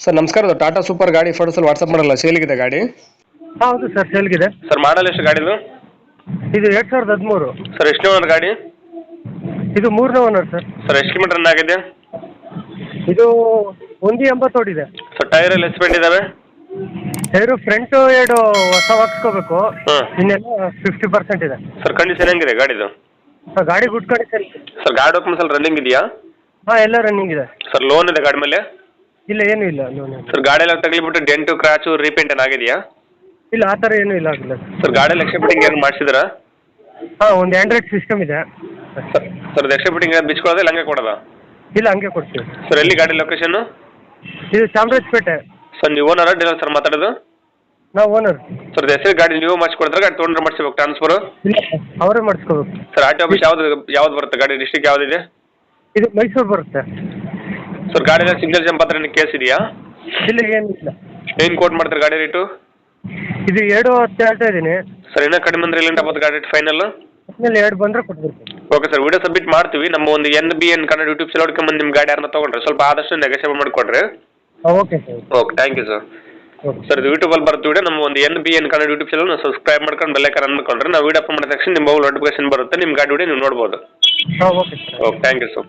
Sir ನಮಸ್ಕಾರ ಅದು Tata super ಗಾಡಿ ಫೋಟೋಸಲ್ಲಿ ವಾಟ್ಸಪ್ ಮಾಡಲ್ಲ ಸೇಲಿಗಿದೆ ಗಾಡಿ? ಹೌದು ಸರ್ ಸೇಲ್ಗಿದೆ ಸರ್ ಮಾಡಲ್ ಎಷ್ಟು ಗಾಡಿದು ಇದು? ಎರಡು ಸಾವಿರದ ಹದಿಮೂರು. ಸರ್ ಎಷ್ಟು ಓನರ್ ಗಾಡಿ? ಇದು ಮೂರನೇ ಓನರ್ ಸರ್. ಸರ್ ಎಷ್ಟು ಕಿಲೋಮೀಟರ್ ರನ್ ಆಗಿದೆ? ಇದು ಒಂದು ಎಂಬತ್ತು ಓಡಿದೆ. ಸರ್ ಟೈರ್ ಎಲ್ಲ ಎಸ್ಪೆಂಡ್ ಇದಾವೆ? ಟೈರು ಫ್ರಂಟ್ ಎರಡು ಹೊಸ ಹಾಕ್ಸ್ಕೋಬೇಕು ಇನ್ನೆಲ್ಲ ಫಿಫ್ಟಿ ಪರ್ಸೆಂಟ್ ಇದೆ. ಸರ್ ಕಂಡೀಷನ್ ಹೆಂಗಿದೆ ಗಾಡಿದು? ಸರ್ ಗಾಡಿ ಗುಡ್ ಕಂಡೀಷನ್ ಸರ್ ಗಾಡಿ ಡಾಕ್ಯುಮೆಂಟ್ಸ್ ಎಲ್ಲ ರನ್ನಿಂಗ್ ಇದೆಯಾ? ಹಾಂ ಎಲ್ಲ ರನ್ನಿಂಗ್ ಇದೆ. ಸರ್ ಲೋನ್ ಇದೆ ಗಾಡಿ ಮೇಲೆ? ಇಲ್ಲ ಏನು ಇಲ್ಲ ಲೋನ್ ಸರ್ ಗಾಡಿ ಎಲ್ಲ ತಗಲಿಬಿಟ್ಟು ಡೆಂಟು ಕ್ರಾಚು ರೀಪೇಂಟ್ ಏನಾಗಿದೆಯಾ ಇಲ್ಲ ಆ ಥರ ಏನು ಇಲ್ಲ ಆಗಿಲ್ಲ. ಸರ್ ಗಾಡಿ ಲಕ್ಷ ಫಿಟ್ಟಿಂಗ್ ಏನು ಮಾಡಿಸಿದ್ರಾ? ಹಾಂ ಒಂದು ಆ್ಯಂಡ್ರಾಯ್ಡ್ ಸಿಸ್ಟಮ್ ಇದೆ. ಸರ್ ಸರ್ ಎಕ್ಸ್ಟ್ರಾ ಫಿಟ್ಟಿಂಗ್ ಬಿಚ್ಕೊಳ್ಳೋದೇ ಇಲ್ಲ ಹಂಗೆ ಕೊಡೋದಾ? ಇಲ್ಲ ಹಂಗೆ ಕೊಡ್ತೀವಿ. ಸರ್ ಎಲ್ಲಿ ಗಾಡಿ ಲೊಕೇಶನ್ ಇದು ಚಾಮರಾಜಪೇಟೆ. ಸರ್ ನೀವು ಓನರ ಡೀಲರ್ ಸರ್ ಮಾತಾಡೋದು? ನಾವು ಓನರ್ ಸರ್ ಹೆಸರು ಗಾಡಿ ನೀವು ಮಾಡಿಸ್ಕೊಡ್ತಾರೆ ಗಾಡಿ ತೊಗೊಂಡ್ರೆ ಮಾಡಿಸ್ಬೇಕು ಟ್ರಾನ್ಸ್ಫರ್ ಇಲ್ಲ ಅವರೇ ಮಾಡಿಸ್ಕೋಬೇಕು. ಸರ್ ಆಟೋ ಟಿ ಆಫೀಸ್ ಯಾವ್ದು ಯಾವ್ದು ಬರುತ್ತೆ? ಗಾಡಿ ಡಿಸ್ಟಿಕ್ ಇದೆ ಇದು ಮೈಸೂರು ಬರುತ್ತೆ. ಸರ್ ಗಾಡಿ ಸಿಂಗಲ್ ಜಂಪ್ ಹತ್ರ ಕೇಸ್ ಇದೆಯಾ? ಇಲ್ಲ ಏನಿಲ್ಲ. ಏನು ಕೋಟ್ ಮಾಡ್ತಾರೆ ಗಾಡಿ ರೇಟು ಇದು ಎರಡು ಹತ್ತು ಹೇಳ್ತಾ ಇದ್ದೀನಿ. ಸರ್ ಇನ್ನೂ ಕಡಿಮೆ ಅಂದ್ರೆ ಇಲ್ಲಿಂದ ಬಂದು ಗಾಡಿ ರೇಟ್ ಫೈನಲ್ ಆಮೇಲೆ ಎರಡು ಬಂದರೆ ಕೊಟ್ಬಿಡ್ತೀನಿ. ಓಕೆ ಸರ್ ವಿಡಿಯೋ ಸಬ್ಮಿಟ್ ಮಾಡ್ತೀವಿ. ನಮ್ಮ ಒಂದು N B N Kannada YouTube ಸಲ ಹುಡ್ಕೊಂಬಂದು ನಿಮ್ಮ ಗಾಡಿ ಯಾರನ್ನ ತೊಗೊಂಡ್ರೆ ಸ್ವಲ್ಪ ಆದಷ್ಟು negotiate ಮಾಡ್ಕೊಡ್ರಿ. Okay sir okay thank you sir okay sir ಇದು ಯೂಟ್ಯೂಬಲ್ಲಿ ಬರ್ತೀವಿ ವಿಡಿಯೋ ನಮ್ಮ ಒಂದು N B N Kannada YouTube channel subscribe ಮಾಡ್ಕೊಂಡು ಬೆಲ್ಲೈಕನ್ ಮಾಡ್ಕೊಂಡ್ರೆ ನಾವು ವಿಡಿಯೋ ಅಪ್ ಮಾಡಿದ ತಕ್ಷಣ ನಿಮ್ಮ ಮೊಬೈಲ್ ನೋಟಿಫಿಕೇಶನ್ ಬರುತ್ತೆ ನಿಮ್ಮ ಗಾಡಿ ವಿಡಿಯೋ ನೀವು ನೋಡ್ಬೋದು. ಹಾಂ okay sir okay thank you sir